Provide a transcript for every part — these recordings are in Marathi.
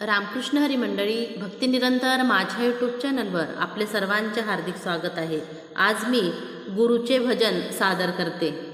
रामकृष्ण हरी मंडळी भक्तिनिरंतर माझ्या यूट्यूब चॅनलवर आपले सर्वांचे हार्दिक स्वागत आहे. आज मी गुरुचे भजन सादर करते.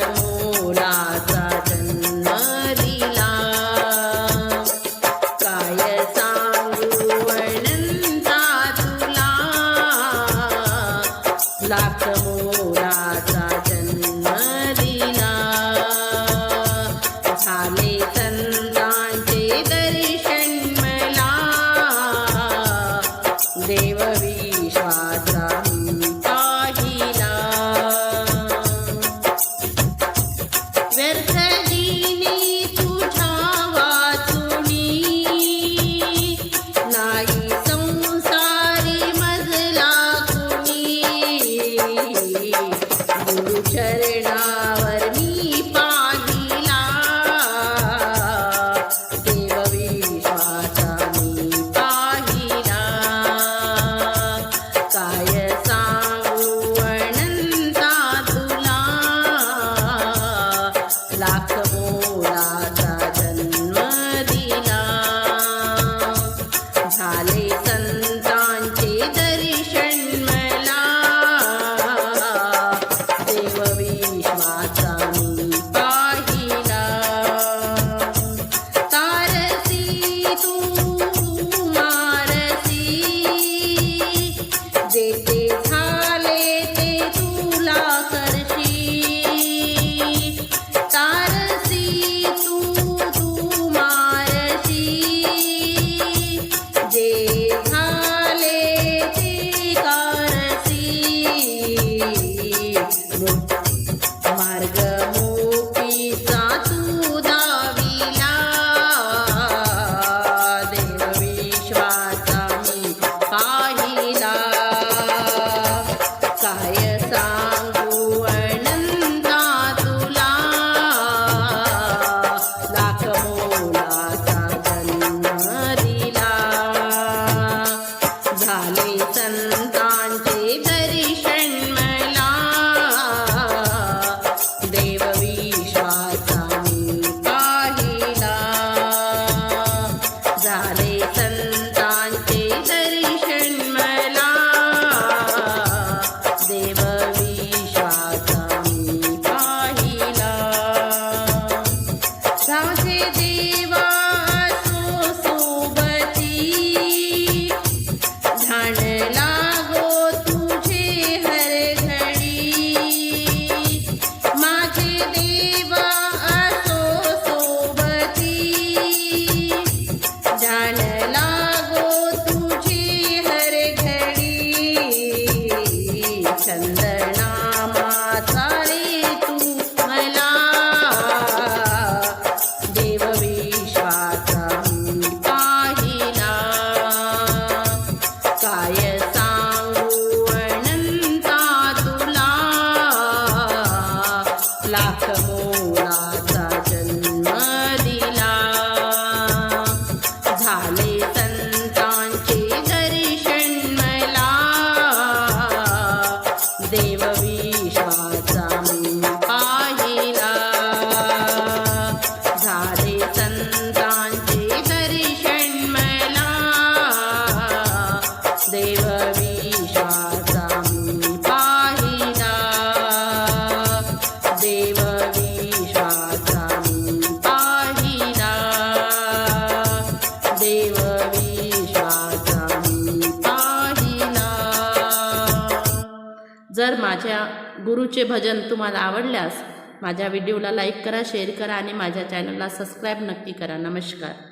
डोलाचा जन्मलीला काय सांगू अनंता लाख मोराचा जन्मलीला झाले संतांचे दर्शन मला. देववी माझ्या गुरुचे भजन तुम्हाला आवडल्यास माझ्या व्हिडिओला लाईक करा शेअर करा आणि माझ्या चॅनलला सबस्क्राईब नक्की करा. नमस्कार.